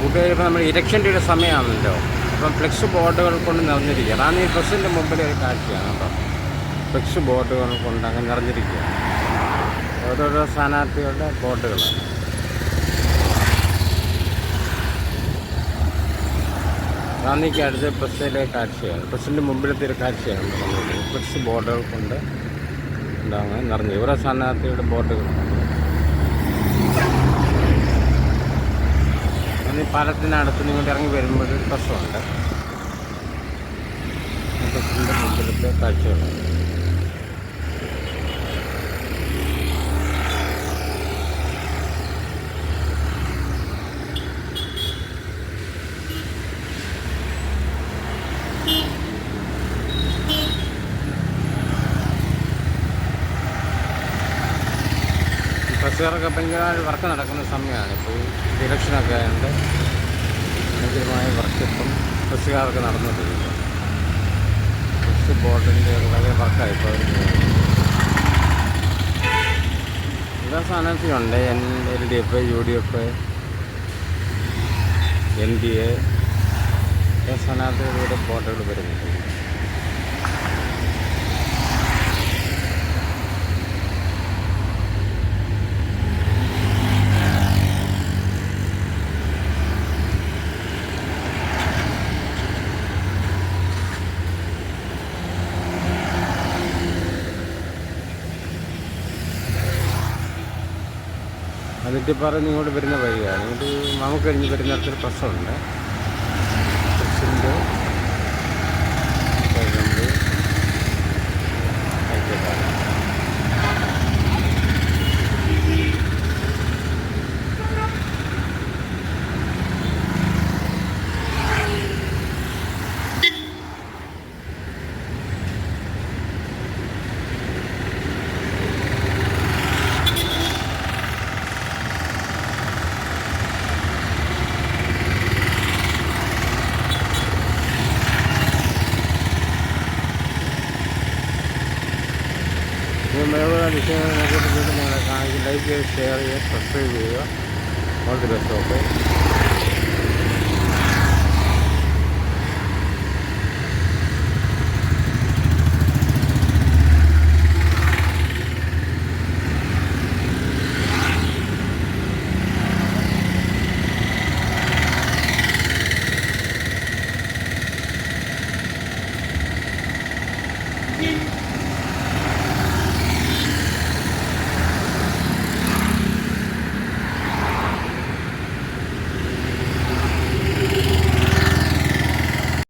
കൂട്ടുകാർ ഇപ്പോൾ നമ്മൾ ഇലക്ഷന്റെ ഒരു സമയമാണല്ലോ. അപ്പം ഫ്ലെക്സ് ബോർഡുകൾ കൊണ്ട് നിറഞ്ഞിരിക്കുക. റാന്നി ബസ്സിന്റെ മുമ്പിൽ ഒരു കാഴ്ചയാണ് കേട്ടോ. ഫ്ലെക്സ് ബോർഡുകൾ കൊണ്ട് അങ്ങ് നിറഞ്ഞിരിക്കുക. ഓരോരോ സ്ഥാനാർത്ഥികളുടെ ബോർഡുകളാണ് റാന്നിക്ക് അടുത്ത ബസ്സിലെ കാഴ്ചയാണ്. ബസ്സിന്റെ മുമ്പിലത്തെ ഒരു കാഴ്ചയാണ്. ഫ്ലെക്സ് ബോർഡുകൾ കൊണ്ട് ഉണ്ടാകുന്നത് നിറഞ്ഞു. ഓരോ സ്ഥാനാർത്ഥിയുടെ ബോർഡുകളാണ് പാലത്തിനടുത്ത് നിങ്ങൾ ഇറങ്ങി വരുമ്പോൾ ഒരു ബസ്സുണ്ട് ആ മുമ്പിലത്തെ കാഴ്ചകളാണ് ബസ്സുകാരൊക്കെ ഭയങ്കര വർക്ക് നടക്കുന്ന സമയമാണ്. ഇപ്പോൾ ഇലക്ഷനൊക്കെ ആയതുകൊണ്ട് ഭയങ്കരമായ വർക്ക് ഇപ്പം ബസ്സുകാർക്ക് നടന്നിട്ടില്ല ബസ് ബോർഡിന്റെ വളരെ വർക്കായി ഇപ്പോൾ എല്ലാ സ്ഥാനാർത്ഥിയുണ്ട് N L D F U D F N D A സ്ഥാനാർത്ഥികളുടെ ബോർഡുകൾ വരുന്നുണ്ട്. അതിന്റെ പറഞ്ഞ് ഇങ്ങോട്ട് വരുന്ന വഴിയാണ്. ഇത് നമുക്ക് കഴിഞ്ഞ് വരുന്നിടത്തൊരു പ്രശ്നമുണ്ട്. പ്രസിഡന്റ് നോക്കിയിട്ട് വീണ്ടും നിങ്ങളെ കാണിക്കും ലൈക്ക് ചെയ്യുക ഷെയർ ചെയ്യുക. സബ്സ്ക്രൈബ് ചെയ്യുക ഓൾ ദി ബെസ്റ്റ് ഓക്കെ